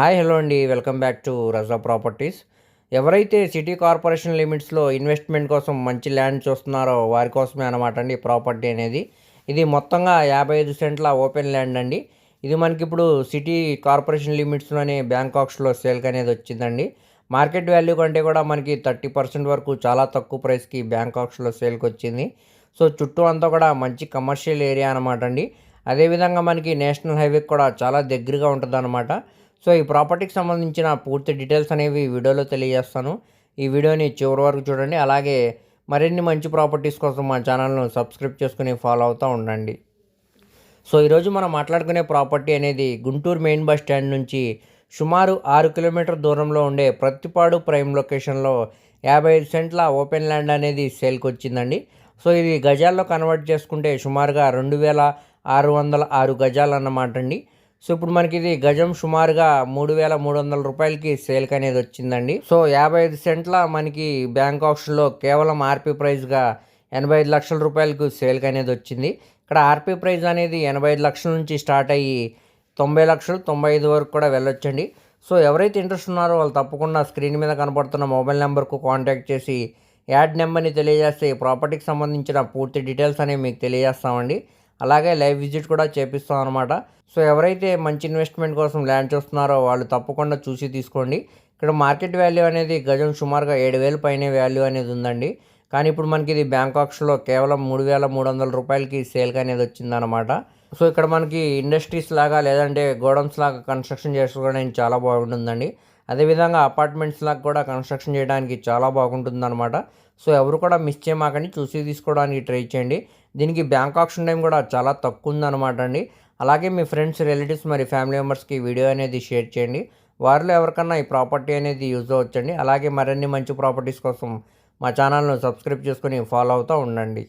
Hi hello అండి. Welcome back to Raza properties. ఎవరైతే city corporation లిమిట్స్లో ఇన్వెస్ట్మెంట్ కోసం మంచి ల్యాండ్ చూస్తున్నారో వారి కోసమే అనమాట అండి ప్రాపర్టీ అనేది. ఇది మొత్తంగా యాభై ఐదు సెంట్ల ఓపెన్ ల్యాండ్ అండి. ఇది మనకి ఇప్పుడు సిటీ కార్పొరేషన్ లిమిట్స్లోనే బ్యాంకాక్స్లో సేల్కి అనేది వచ్చిందండి. మార్కెట్ వాల్యూ కంటే కూడా మనకి థర్టీ పర్సెంట్ వరకు చాలా తక్కువ ప్రైస్కి బ్యాంకాక్స్లో సేల్కి వచ్చింది. సో చుట్టూ అంతా కూడా మంచి కమర్షియల్ ఏరియా అనమాట అండి. అదేవిధంగా మనకి నేషనల్ హైవే కూడా చాలా దగ్గరగా ఉంటుంది అనమాట సో ఈ ప్రాపర్టీకి సంబంధించిన పూర్తి డీటెయిల్స్ అనేవి వీడియోలో తెలియజేస్తాను. ఈ వీడియోని చివరి వరకు చూడండి. అలాగే మరిన్ని మంచి ప్రాపర్టీస్ కోసం మా ఛానల్ను సబ్స్క్రైబ్ చేసుకుని ఫాలో అవుతూ ఉండండి. సో ఈరోజు మనం మాట్లాడుకునే ప్రాపర్టీ అనేది గుంటూరు మెయిన్ బస్ స్టాండ్ నుంచి సుమారు ఆరు కిలోమీటర్ దూరంలో ఉండే ప్రతిపాడు ప్రైమ్ లొకేషన్లో యాభై ఐదు సెంట్ల ఓపెన్ ల్యాండ్ అనేది సేల్కి వచ్చిందండి. సో ఇది గజాల్లో కన్వర్ట్ చేసుకుంటే సుమారుగా రెండు వేల ఆరు వందల ఆరు గజాలు అన్నమాట అండి. సో ఇప్పుడు మనకి ఇది గజం సుమారుగా మూడు వేల మూడు వందల రూపాయలకి సేల్కి అనేది వచ్చిందండి. సో యాభై ఐదు సెంట్ల మనకి బ్యాంక్ ఆప్షన్లో కేవలం ఆర్పీ ప్రైస్గా ఎనభై ఐదు లక్షల రూపాయలకు సేల్కి అనేది వచ్చింది. ఇక్కడ ఆర్పీ ప్రైస్ అనేది ఎనభై ఐదు లక్షల నుంచి స్టార్ట్ అయ్యి తొంభై లక్షలు తొంభై ఐదు వరకు కూడా వెళ్ళొచ్చండి. సో ఎవరైతే ఇంట్రెస్ట్ ఉన్నారో వాళ్ళు తప్పకుండా స్క్రీన్ మీద కనపడుతున్న మొబైల్ నెంబర్కు కాంటాక్ట్ చేసి యాడ్ నెంబర్ని తెలియజేస్తే ఈ ప్రాపర్టీకి సంబంధించిన పూర్తి డీటెయిల్స్ అనేవి మీకు తెలియజేస్తామండి. అలాగే లైవ్ విజిట్ కూడా చేపిస్తాం అనమాట సో ఎవరైతే మంచి ఇన్వెస్ట్మెంట్ కోసం ల్యాండ్ చూస్తున్నారో వాళ్ళు తప్పకుండా చూసి తీసుకోండి. ఇక్కడ మార్కెట్ వాల్యూ అనేది గజం సుమారుగా ఏడు వేల పైనే వాల్యూ అనేది ఉందండి. కానీ ఇప్పుడు మనకి ఇది బ్యాంకాక్స్లో కేవలం మూడు వేల మూడు వందల రూపాయలకి సేల్కి అనేది వచ్చిందనమాట సో ఇక్కడ మనకి ఇండస్ట్రీస్ లాగా లేదంటే గోడౌన్స్ లాగా కన్స్ట్రక్షన్ చేసుకోవడానికి చాలా బాగుంటుందండి. అదేవిధంగా అపార్ట్మెంట్స్ లాగా కూడా కన్స్ట్రక్షన్ చేయడానికి చాలా బాగుంటుంది అనమాట సో ఎవరు కూడా మిస్ చేయమాకండి. చూసి తీసుకోవడానికి ట్రై చేయండి. దీనికి బ్యాంక్ ఆప్షన్ టైం కూడా చాలా తక్కువ ఉందన్నమాట అండి. అలాగే మీ ఫ్రెండ్స్ రిలేటివ్స్ మరి ఫ్యామిలీ మెంబర్స్కి వీడియో అనేది షేర్ చేయండి. వారిలో ఎవరికన్నా ఈ ప్రాపర్టీ అనేది యూజ్ అవ్వచ్చండి. అలాగే మరిన్ని మంచి ప్రాపర్టీస్ కోసం మా ఛానల్ను సబ్స్క్రైబ్ చేసుకొని ఫాలో అవుతూ ఉండండి.